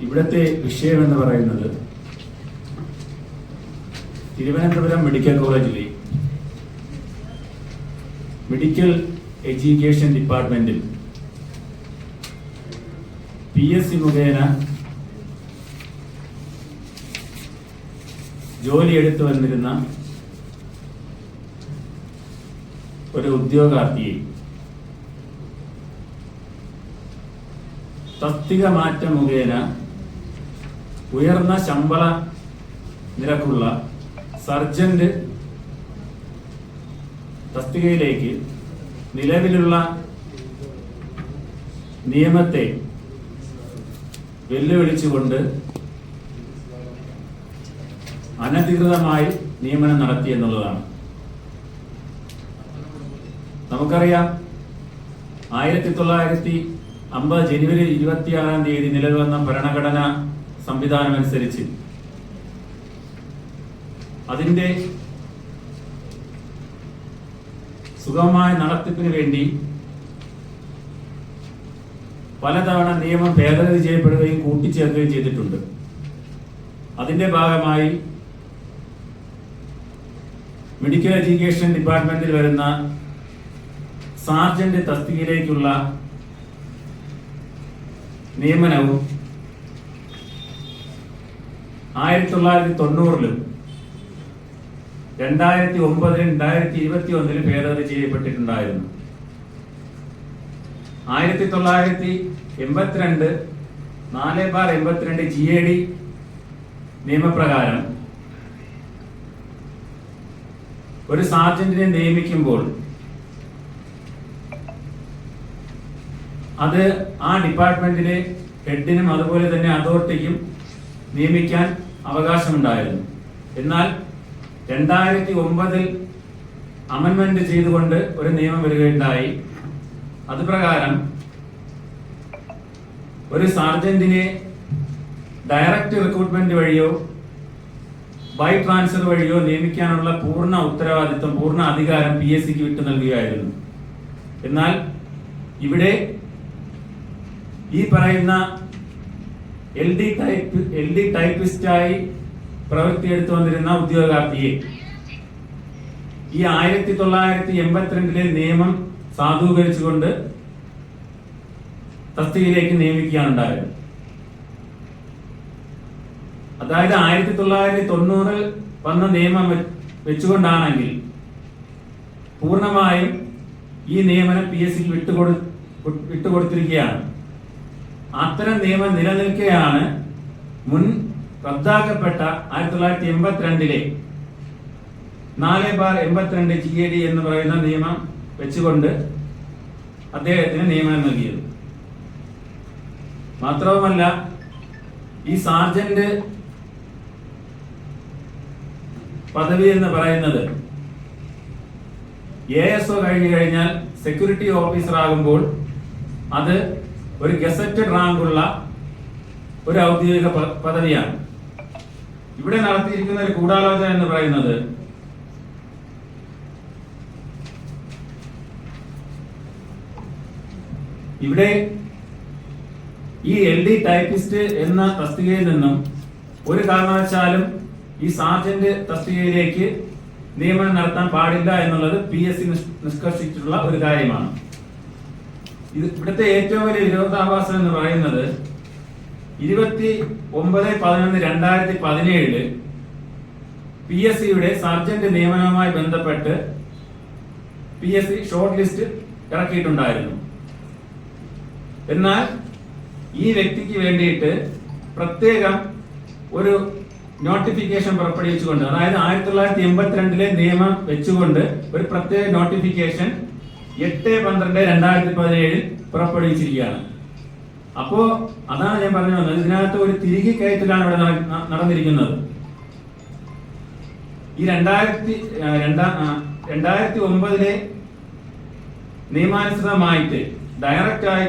ഇവിടുത്തെ വിഷയം എന്ന് പറയുന്നത് തിരുവനന്തപുരം മെഡിക്കൽ കോളേജിലെ മെഡിക്കൽ എഡ്യൂക്കേഷൻ ഡിപ്പാർട്ട്മെന്റിൽ പി എസ് സി മുഖേന ജോലി എടുത്തു വന്നിരുന്ന ഒരു ഉദ്യോഗാർത്ഥിയെ തസ്തിക മാറ്റം മുഖേന ഉയർന്ന ശമ്പള നിരക്കുള്ള സർജന്റ് തസ്തികയിലേക്ക് നിലവിലുള്ള നിയമത്തെ വെല്ലുവിളിച്ചുകൊണ്ട് അനധികൃതമായി നിയമനം നടത്തി എന്നുള്ളതാണ്. നമുക്കറിയാം ആയിരത്തി തൊള്ളായിരത്തി അമ്പത് ജനുവരി ഇരുപത്തിയാറാം തീയതി നിലവിൽ വന്ന ഭരണഘടന സംവിധാനം അനുസരിച്ച് അതിന്റെ സുഗമമായ നടത്തിപ്പിന് വേണ്ടി പലതവണ നിയമം ഭേദഗതി ചെയ്യപ്പെടുകയും കൂട്ടിച്ചേർക്കുകയും ചെയ്തിട്ടുണ്ട്. അതിന്റെ ഭാഗമായി മെഡിക്കൽ എഡ്യൂക്കേഷൻ ഡിപ്പാർട്ട്മെന്റിൽ വരുന്ന സാർജന്റ് തസ്തികയിലേക്കുള്ള നിയമനവും ആയിരത്തി തൊള്ളായിരത്തി തൊണ്ണൂറിലും രണ്ടായിരത്തി ഒമ്പതിലും രണ്ടായിരത്തി ഇരുപത്തി ഒന്നിലും ഭേദഗതി ചെയ്യപ്പെട്ടിട്ടുണ്ടായിരുന്നു. ആയിരത്തി തൊള്ളായിരത്തി എൺപത്തിരണ്ട് നാല് ബാർ എൺപത്തിരണ്ട് ജി എ ഡി നിയമപ്രകാരം ഒരു സാർജന്റിനെ നിയമിക്കുമ്പോൾ അത് ആ ഡിപ്പാർട്ട്മെന്റിലെ ഹെഡിനും അതുപോലെ തന്നെ അതോറിറ്റിക്കും നിയമിക്കാൻ അവകാശമുണ്ടായിരുന്നു. എന്നാൽ രണ്ടായിരത്തി ഒമ്പതിൽ അമൻമെന്റ് ചെയ്തുകൊണ്ട് ഒരു നിയമം വരികയുണ്ടായി. അത് പ്രകാരം ഒരു സാർജന്റിനെ ഡയറക്റ്റ് റിക്രൂട്ട്മെന്റ് വഴിയോ ബൈ ട്രാൻസ്ഫർ വഴിയോ നിയമിക്കാനുള്ള പൂർണ ഉത്തരവാദിത്വം പൂർണ അധികാരം പി എസ് സിക്ക് വിട്ടു നൽകുകയായിരുന്നു. എന്നാൽ ഇവിടെ ഈ പറയുന്ന L D type L D ടൈപ്പിസ്റ്റായി പ്രവൃത്തിയെടുത്തു വന്നിരുന്ന ഉദ്യോഗാർത്ഥിയെ. ഈ ആയിരത്തി തൊള്ളായിരത്തി എൺപത്തിരണ്ടിലെ നിയമം സാധൂകരിച്ചുകൊണ്ട് തസ്തികയിലേക്ക് നിയമിക്കുകയാണ് ഉണ്ടായത് അതായത് ആയിരത്തി തൊള്ളായിരത്തി തൊണ്ണൂറിൽ വന്ന നിയമം വെച്ചുകൊണ്ടാണെങ്കിൽ പൂർണമായും ഈ നിയമനം പി എസ് സിക്ക് വിട്ടുകൊടു വിട്ടുകൊടുത്തിരിക്കുകയാണ്. അത്തരം നിയമം നിലനിൽക്കെയാണ് മുൻ റദ്ദാക്കപ്പെട്ട ആയിരത്തി തൊള്ളായിരത്തി എൺപത്തിരണ്ടിലെ നാല് ബാർ എൺപത്തിരണ്ട് ജി എ ഡി എന്ന് പറയുന്ന നിയമം വെച്ചുകൊണ്ട് അദ്ദേഹത്തിന് നിയമനം നൽകിയത്. മാത്രവുമല്ല ഈ സാർജന്റ് പദവി എന്ന് പറയുന്നത് എ എസ് ഒ കഴിഞ്ഞു കഴിഞ്ഞാൽ സെക്യൂരിറ്റി ഓഫീസർ ആകുമ്പോൾ അത് ഒരു ഗസറ്റഡ് റാങ്കുള്ള ഒരു ഔദ്യോഗിക പദവിയാണ്. ഇവിടെ നടത്തിയിരിക്കുന്ന ഒരു ഗൂഢാലോചന എന്ന് പറയുന്നത് ഇവിടെ ഈ എൽ ഡി ടൈപ്പിസ്റ്റ് എന്ന തസ്തികയിൽ നിന്നും ഒരു കാരണവശാലും ഈ സാർജന്റ് തസ്തികയിലേക്ക് നിയമനം നടത്താൻ പാടില്ല എന്നുള്ളത് പി എസ് സി നിഷ്കർഷിച്ചിട്ടുള്ള ഒരു കാര്യമാണ്. ഇത് ഇവിടുത്തെ ഏറ്റവും വലിയ വിരോധാഭാസം എന്ന് പറയുന്നത് ഇരുപത്തി ഒമ്പത് പതിനൊന്ന് രണ്ടായിരത്തി പതിനേഴിൽ പി എസ് സിയുടെ സർജന്റ് നിയമനവുമായി ബന്ധപ്പെട്ട് P S C short list ഇറക്കിയിട്ടുണ്ടായിരുന്നു. എന്നാൽ ഈ വ്യക്തിക്ക് വേണ്ടിയിട്ട് പ്രത്യേകം ഒരു നോട്ടിഫിക്കേഷൻ പുറപ്പെടുവിച്ചുകൊണ്ട് അതായത് ആയിരത്തി തൊള്ളായിരത്തി എൺപത്തിരണ്ടിലെ നിയമം വെച്ചുകൊണ്ട് ഒരു പ്രത്യേക നോട്ടിഫിക്കേഷൻ എട്ട് പന്ത്രണ്ട് രണ്ടായിരത്തി പതിനേഴിൽ പുറപ്പെടുവിച്ചിരിക്കുകയാണ്. അപ്പോ അതാണ് ഞാൻ പറഞ്ഞു വന്നത്. ഇതിനകത്ത് ഒരു തിരികെ കയറ്റലാണ് ഇവിടെ നടന്നിരിക്കുന്നത്. ഈ രണ്ടായിരത്തി രണ്ടായിരത്തി ഒമ്പതിലെ നിയമാനുസൃതമായിട്ട് ഡയറക്റ്റ് ആയി